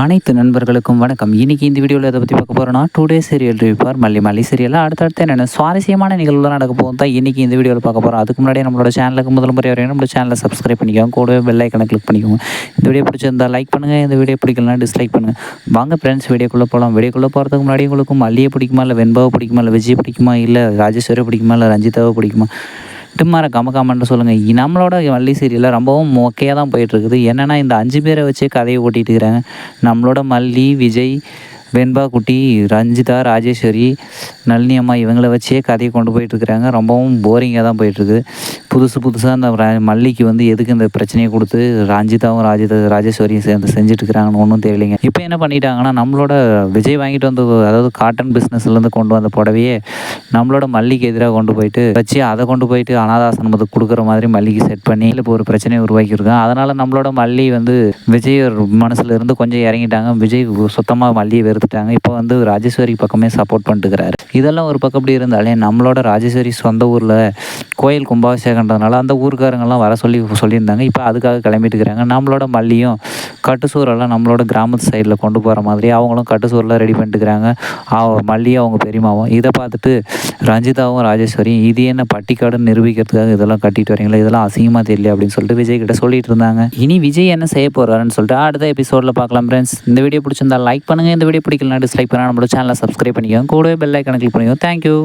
அனைத்து நண்பர்களுக்கும் வணக்கம். இன்னைக்கு இந்த வீடியோவில் எதை பற்றி பார்க்க போகிறோம்னா டூ டே சீரியல் ரிவ்யூ மல்லி மல்லி சீரியலில் அடுத்தடுத்து என்னென்ன சுவாரஸ்யமான நிகழ்வுலாம் நடக்க போகும் தான் இன்றைக்கி இந்த வீடியோவில் பார்க்க போகிறோம் அதுக்கு முன்னாடி நம்மளோட சேனலுக்கு முதல் முறை வரையும் நம்மளோட சேனலை சப்ஸ்கிரைப் பண்ணிக்கோங்க. கூடவே பெல் ஐக்கனை கிளிக் பண்ணிக்கோங்க. இந்த வீடியோ பிடிச்சிருந்தா லைக் பண்ணுங்கள் இந்த வீடியோ பிடிக்கலனா டிஸ்லைக் பண்ணுங்கள் வாங்க ஃப்ரெண்ட்ஸ் வீடியோக்குள்ளே போகலாம் வீடியோக்குள்ளே போகிறதுக்கு முன்னாடி உங்களுக்கு மல்லியை பிடிக்குமா இல்லை வெண்பாவை பிடிக்குமா இல்லை விஜய் பிடிக்குமா இல்லை ராஜேஸ்வரி பிடிக்குமா இல்லை ரஞ்சிதாவை பிடிக்குமா? டிம்மார கம கமெண்ட்டு சொல்லுங்கள் நம்மளோட வள்ளி சீரியலில் ரொம்பவும் மொக்கையாக தான் போயிட்டுருக்குது என்னென்னா இந்த அஞ்சு பேரை வச்சே கதையை ஓட்டிகிட்டு இருக்கிறாங்க. நம்மளோட மல்லி விஜய் வெண்பா குட்டி ரஞ்சிதா ராஜேஸ்வரி நளினி அம்மா இவங்கள வச்சே கதையை கொண்டு போயிட்டுருக்குறாங்க. ரொம்பவும் போரிங்காக தான் போயிட்டுருக்கு. புதுசு புதுசாக அந்த மல்லிக்கு வந்து எதுக்கு இந்த பிரச்சனையை கொடுத்து ரஞ்சிதாவும் ராஜிதா ராஜேஸ்வரியும் சேர்ந்து செஞ்சுட்ருக்குறாங்கன்னு ஒன்றும் தெரியலைங்க. இப்போ என்ன பண்ணிட்டாங்கன்னா நம்மளோட விஜய் வாங்கிட்டு வந்து அதாவது காட்டன் பிஸ்னஸ்லேருந்து கொண்டு வந்த புடவையே நம்மளோட மல்லிக்கு எதிராக கொண்டு போயிட்டு வச்சு அதை கொண்டு போயிட்டு அனாதாசனமத்துக்கு கொடுக்குற மாதிரி மல்லிக்கு செட் பண்ணி இப்போ ஒரு பிரச்சனையை உருவாக்கியிருக்கோம் அதனால் நம்மளோட மல்லி வந்து விஜய் மனசுலேருந்து கொஞ்சம் இறங்கிட்டாங்க. விஜய் சுத்தமாக மல்லியை வெறுத்துட்டாங்க இப்போ வந்து ராஜேஸ்வரி பக்கமே சப்போர்ட் பண்ணிட்டுக்கிறாரு இதெல்லாம் ஒரு பக்கம் அப்படி இருந்தாலே நம்மளோட ராஜேஸ்வரி சொந்த ஊரில் கோயில் கும்பாபிஷேகன்றதுனால அந்த ஊருக்காரங்கெல்லாம் வர சொல்லி சொல்லியிருந்தாங்க. இப்போ அதுக்காக கிளம்பிட்டு இருக்கிறாங்க நம்மளோட மல்லியும் கட்டுசூரெல்லாம் நம்மளோட கிராமத்து சைடில் கொண்டு போகிற மாதிரி அவங்களும் கட்டுசூரெலாம் ரெடி பண்ணிட்டுக்கிறாங்க. மல்லியும் அவங்க பெரியமாவும் இதை பார்த்துட்டு ரஞ்சிதாவும் ராஜேஸ்வரியும் இது என்ன பட்டிக்காடுன்னு நிரூபிக்கிறதுக்காக இதெல்லாம் கட்டிட்டு வரீங்களா? இதெல்லாம் அசிங்கமாக தெரியல அப்படின்னு சொல்லிட்டு விஜய் கிட்ட சொல்லிட்டு இருந்தாங்க. இனி விஜய் என்ன செய்ய போகிறாருன்னு சொல்லிட்டு அடுத்த எபிசோடில் பார்க்கலாம் ஃப்ரெண்ட்ஸ் இந்த வீடியோ பிடிச்சிருந்தா லைக் பண்ணுங்கள் இந்த வீடியோ பிடிக்கலனா டிஸ்லைக் பண்ணால் நம்மளோட சேனலை சப்ஸ்கிரைப் பண்ணிக்கோங்க. கூடவே பெல் ஐக்கனை கிளிக் பண்ணிக்கோங்க. தேங்க்யூ